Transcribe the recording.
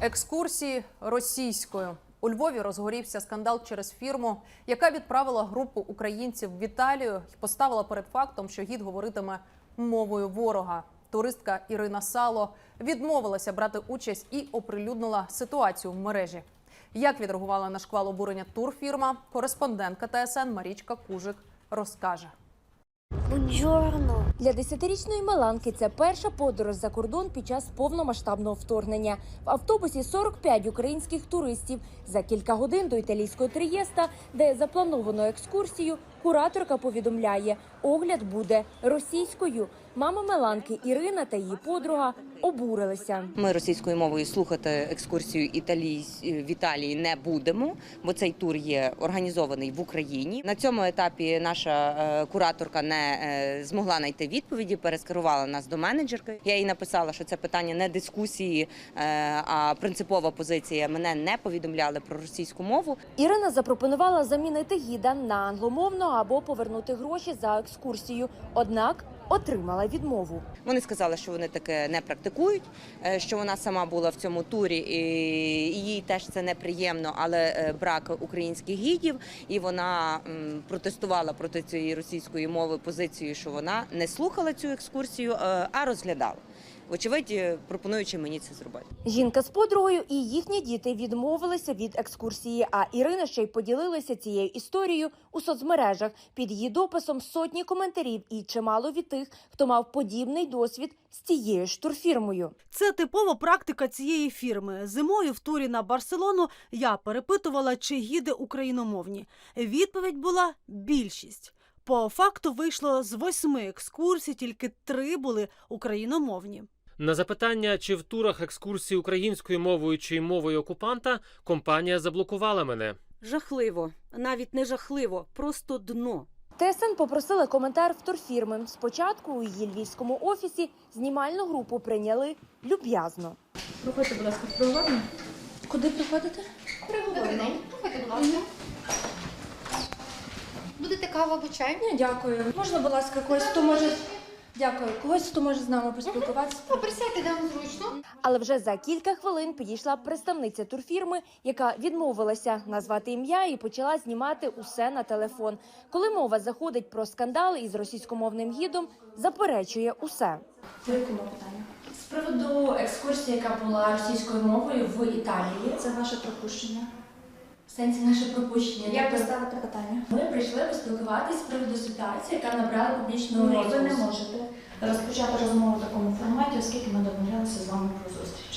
Екскурсії російською у Львові розгорівся скандал через фірму, яка відправила групу українців в Італію і поставила перед фактом, що гід говоритиме мовою ворога. Туристка Ірина Сало відмовилася брати участь і оприлюднила ситуацію в мережі. Як відреагувала на шквал обурення турфірма, кореспондентка ТСН Марічка Кужик розкаже. Бонджорно. Для десятирічної Маланки це перша подорож за кордон під час повномасштабного вторгнення. В автобусі 45 українських туристів. За кілька годин до італійського Трієста, де заплановано екскурсію, кураторка повідомляє, огляд буде російською. Мама Маланки Ірина та її подруга обурилися. Ми російською мовою слухати екскурсію Італії в Італії не будемо, бо цей тур є організований в Україні. На цьому етапі наша е, кураторка не е, змогла знайти відповіді, перескерувала нас до менеджерки. Я їй написала, що це питання не дискусії, е, а принципова позиція. Мене не повідомляли про російську мову. Ірина запропонувала замінити гіда на англомовного або повернути гроші за екскурсію. Однак отримала відмову. Вони сказали, що вони таке не практикують, е, що вона сама була в цьому турі, і їй теж це неприємно, але е, брак українських гідів, і вона протестувала проти цієї російської мови позицією, що вона не слухала цю екскурсію, е, а розглядала. Вочевидь, е, пропонуючи мені це зробити. Жінка з подругою і їхні діти відмовилися від екскурсії. А Ірина ще й поділилася цією історією у соцмережах. Під її дописом сотні коментарів і чимало від тих, хто мав подібний досвід з тією ж турфірмою. Це типова практика цієї фірми. Зимою в турі на Барселону я перепитувала, чи гіди україномовні. Відповідь була більшість. По факту вийшло з восьми екскурсій, тільки три були україномовні. На запитання, чи в турах екскурсії українською мовою чи мовою окупанта, компанія заблокувала мене. Жахливо, навіть не жахливо, просто дно. ТСН попросила коментар в турфірми. Спочатку у її львівському офісі знімальну групу прийняли люб'язно. Проходьте, будь ласка, в. Куди приходите? День. Проходьте, будь ласка. Будете каву або чай? Ні, дякую. Можна, будь ласка, когось, хто може. Дякую. Когось, хто може з нами поспілкуватися. Ну, присядьте, де вам зручно. Але вже за кілька хвилин підійшла представниця турфірми, яка відмовилася назвати ім'я і почала знімати усе на телефон. Коли мова заходить про скандали із російськомовним гідом, заперечує усе. По якому питанню? З приводу екскурсії, яка була російською мовою в Італії. Це ваше пропущення. Сенсі наше пропущення. Як Тобто поставити питання? Ми прийшли поспілкуватись з приводу ситуації, яка набрала публічного Ні, ви не можете розпочати розмову в такому форматі, оскільки ми домовлялися з вами про зустріч.